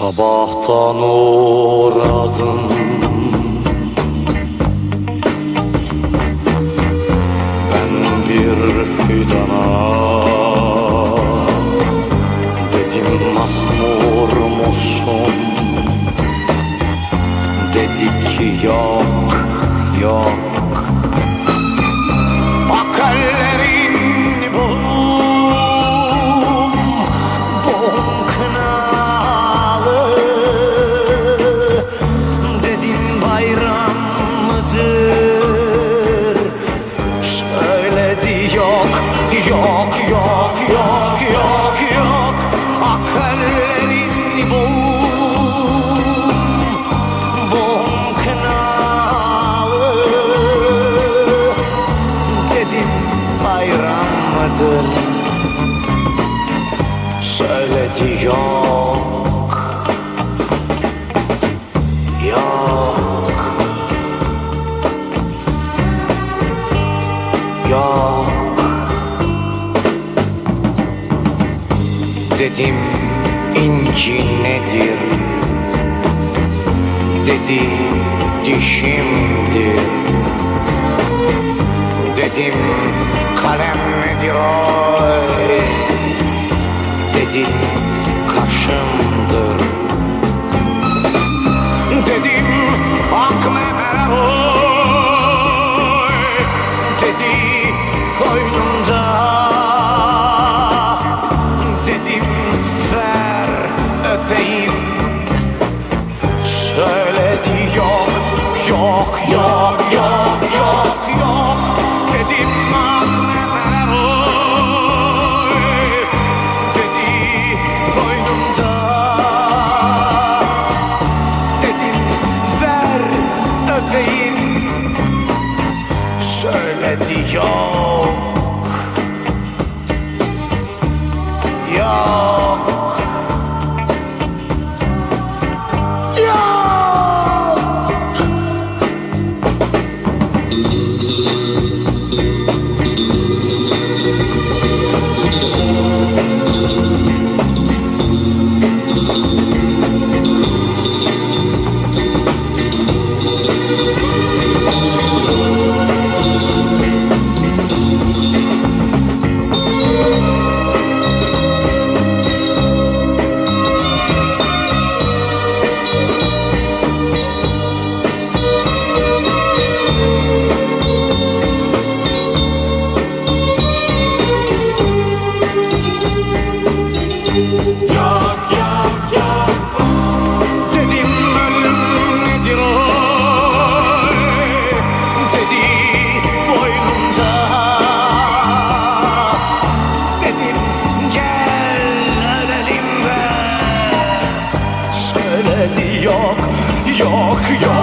Sabahtan uğradım Söyledi yok Yok Yok Dedim inci nedir Dedi dişimdir Dedim kalem nedir oy Dedi kaşımdır Dedim ak memeler oy. Dedi koynumda Dedim ver öpeyim. Söyledi yok yok yok Yo. York. York, York.